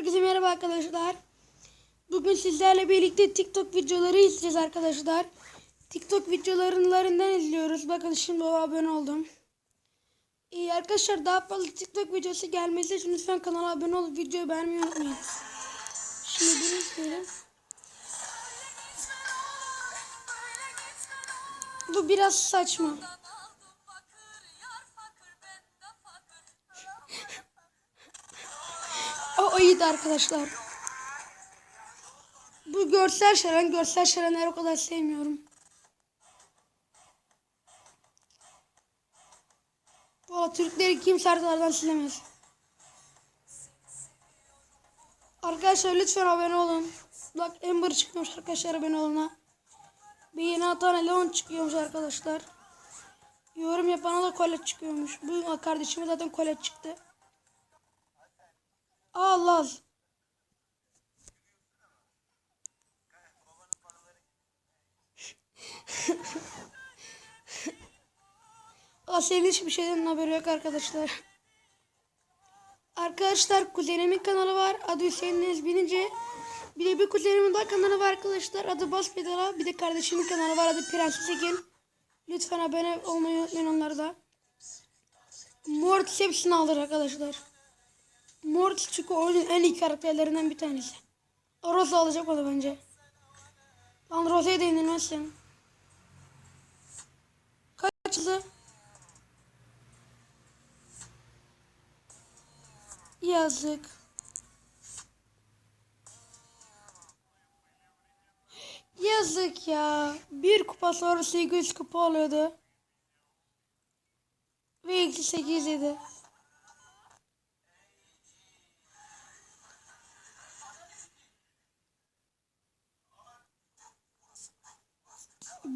Herkese merhaba arkadaşlar. Bugün sizlerle birlikte TikTok videoları izleyeceğiz arkadaşlar. TikTok videolarından izliyoruz. Bakın şimdi abone oldum. İyi arkadaşlar daha fazla TikTok videosu gelmesi için lütfen kanala abone olup videoyu beğenmeyi unutmayın. Şimdi bunu izleyelim. Bu biraz saçma. İyiydi arkadaşlar. Bu görsel şölen, görsel şölenleri o kadar sevmiyorum. O Türkleri kimse haritalardan silemez. Arkadaşlar lütfen abone olun. Bak Ember çıkıyormuş arkadaşlar abone oluna. Bir yeni atan Leon çıkıyormuş arkadaşlar. Yorum yapana da kolet çıkıyormuş. Bu kardeşime zaten kolet çıktı. Allah. Asel'in hiçbir şeyden haberi yok arkadaşlar. Arkadaşlar kuzenimin kanalı var. Adı Hüseyin Nez Binince. Bir de bir kuzenimin daha kanalı var arkadaşlar. Adı Bas Pedala. Bir de kardeşimin kanalı var. Adı Prenses Ekin. Lütfen abone olmayı unutmayın onlara da. Mortis hepsini alır arkadaşlar. Mortis çünkü oyunun en iyi karakterlerinden bir tanesi. Rosa alacak o da bence. Lan Rosa'ya değinilmezsin. Kaç hızı? Yazık. Yazık ya. Bir kupa sonra 800 kupa oluyordu. Ve eksi 8 idi.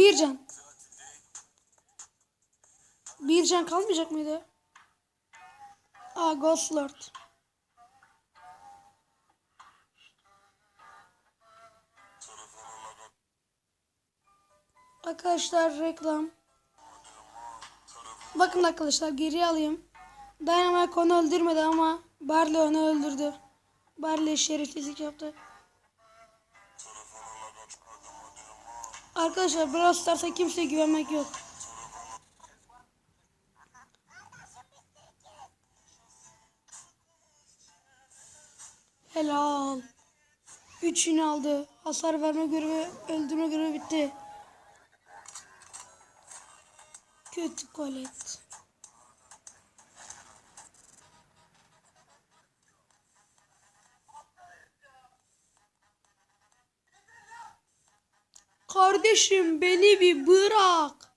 Bir can. Bir can kalmayacak mıydı? Aa Ghost Lord. Arkadaşlar reklam. Bakın arkadaşlar geri alayım. Dynamite onu öldürmedi ama Barley onu öldürdü. Barley şerefsizlik yaptı. Arkadaşlar Brawl Stars'a kimseye güvenmek yok. Helal. Üçünü aldı. Hasar verme görevi, öldürme görevi bitti. Kötü kolet. Kardeşim beni bir bırak.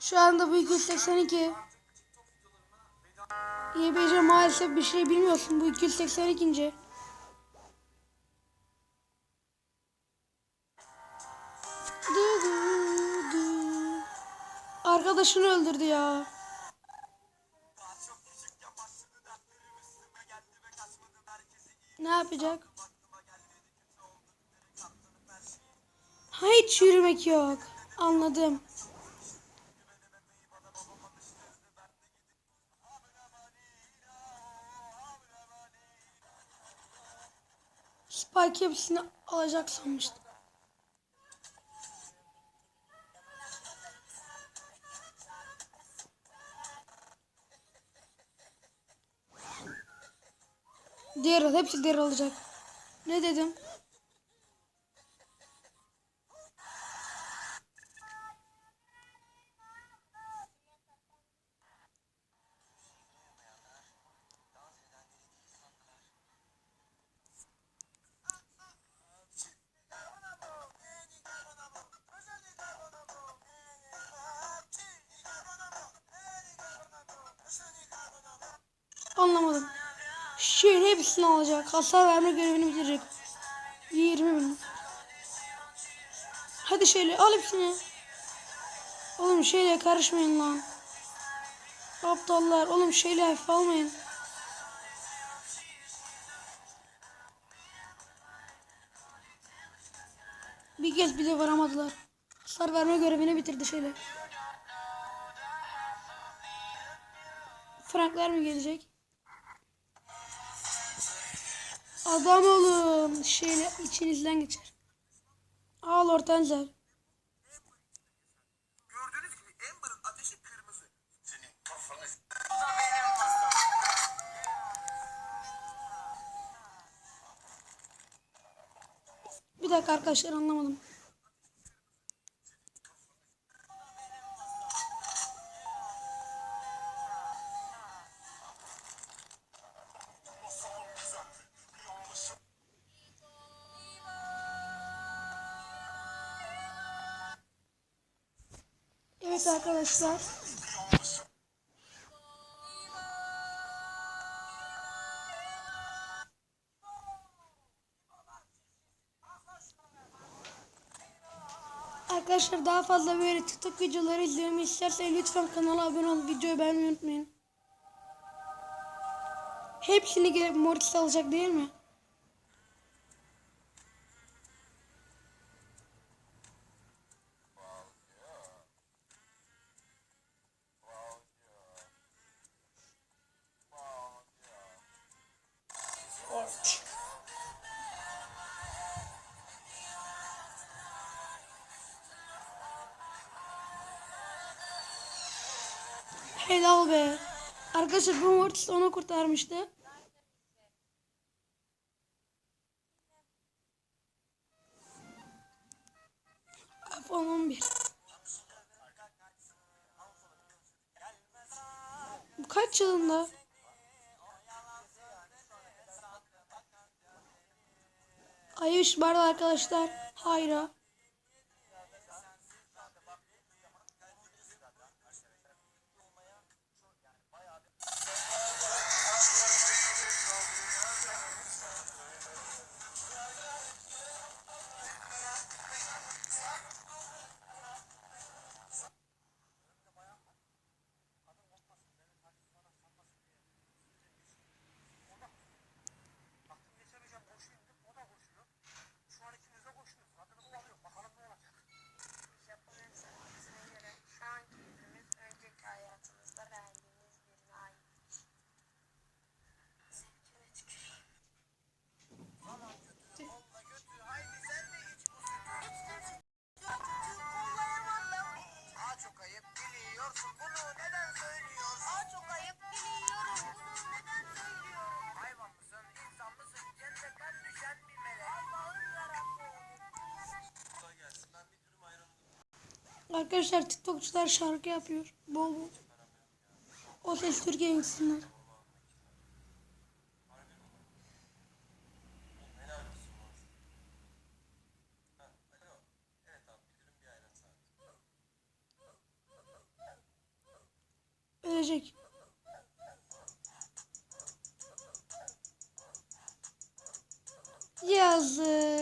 Şu anda bu 282. YBC maalesef bir şey bilmiyorsun. Bu 282. Du du du. Arkadaşını öldürdü ya. Ne yapacak? Ha, hiç yürümek yok. Anladım. Spike hepsini alacak sanmıştım. Diğer hepsi diğer alacak. Ne dedim? Anlamadım. Şehir hepsini alacak. Hasar verme görevini bitirecek. 20 bin. Hadi şöyle al hepsini. Oğlum şeyle karışmayın lan. Aptallar. Oğlum şeyle hafif almayın. Bir kez bile varamadılar. Star verme görevini bitirdi şöyle. Frankler mi gelecek? Adam olun. Şeyle içinizden geçer. Al ortanca. Bir dakika arkadaşlar anlamadım. Evet arkadaşlar. Arkadaşlar daha fazla böyle TikTok videoları izlememi isterseniz lütfen kanala abone olun. Videoyu beğenmeyi unutmayın. Hepsini gelip Mortis alacak değil mi? Helal be. Arkadaşlar bu Mortis onu kurtarmıştı. iPhone 11. Bu kaç yılında? Ayış var arkadaşlar. Hayra. Arkadaşlar TikTokçular şarkı yapıyor. Bol bol. O ses Türkiye'ye gitsinler. Ölecek. Yazık.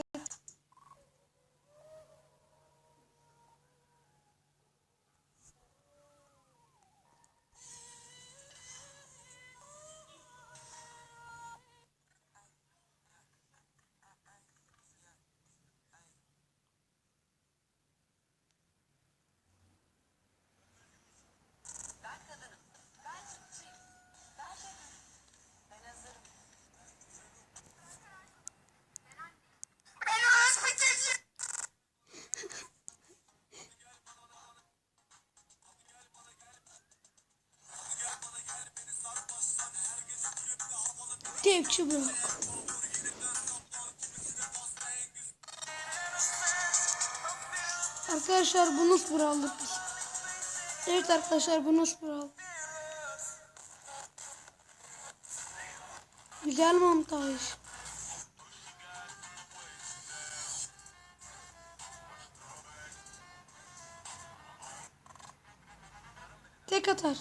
Tepki bırak. Arkadaşlar bunu spor aldık biz. Evet arkadaşlar bunu spor aldık. Güzel montaj. Tek atar.